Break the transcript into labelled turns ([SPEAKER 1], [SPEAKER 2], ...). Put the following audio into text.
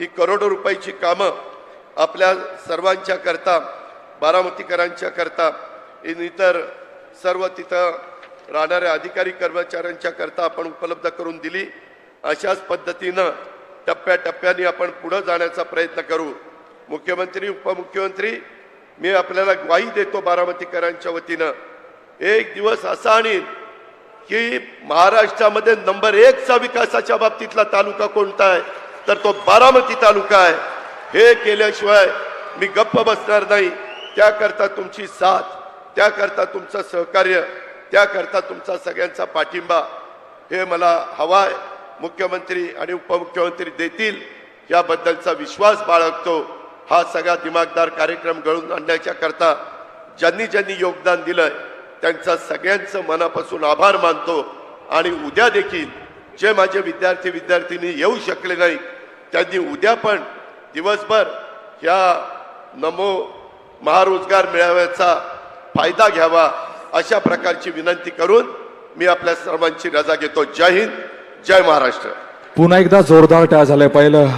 [SPEAKER 1] ही करोडो रुपयाची कामं आपल्या सर्वांच्या करता बारामतीकरांच्या करता इतर सर्व तिथं राहणाऱ्या अधिकारी कर्मचाऱ्यांच्या करता आपण उपलब्ध करून दिली. अशाच पद्धतीनं टप्प्याटप्प्याने आपण पुढं जाण्याचा प्रयत्न करू. मुख्यमंत्री उपमुख्यमंत्री मी आपल्याला ग्वाही देतो बारामतीकरांच्या वतीनं. एक दिवस असा आणीन की महाराष्ट्रामध्ये नंबर एकचा विकासाच्या बाबतीतला तालुका कोणता आहे? तर तो बारामती तालुका आहे. हे केल्याशिवाय मी गप्प बसणार नाही. त्याकरता तुमची साथ त्याकरता तुमचं सहकार्य त्याकरता तुमचा सगळ्यांचा पाठिंबा हे मला हवा आहे मुख्यमंत्री आणि उपमुख्यमंत्री देतील याबद्दलचा विश्वास बाळगतो. हा सगळा दिमागदार कार्यक्रम घडून आणण्याच्याकरता ज्यांनी ज्यांनी योगदान दिलंय त्यांचा सगळ्यांचं मनापासून आभार मानतो. आणि उद्या देखील जे माझे विद्यार्थी विद्यार्थिनी येऊ शकले नाही त्यांनी उद्या पण दिवसभर ह्या नमो महारोजगार मेळाव्याचा फायदा घ्यावा अशा प्रकारची विनंती करून मी आपल्या सर्वांची रजा घेतो. जय हिंद जय महाराष्ट्र.
[SPEAKER 2] पुन्हा एकदा जोरदार टाळ झालं पहिलं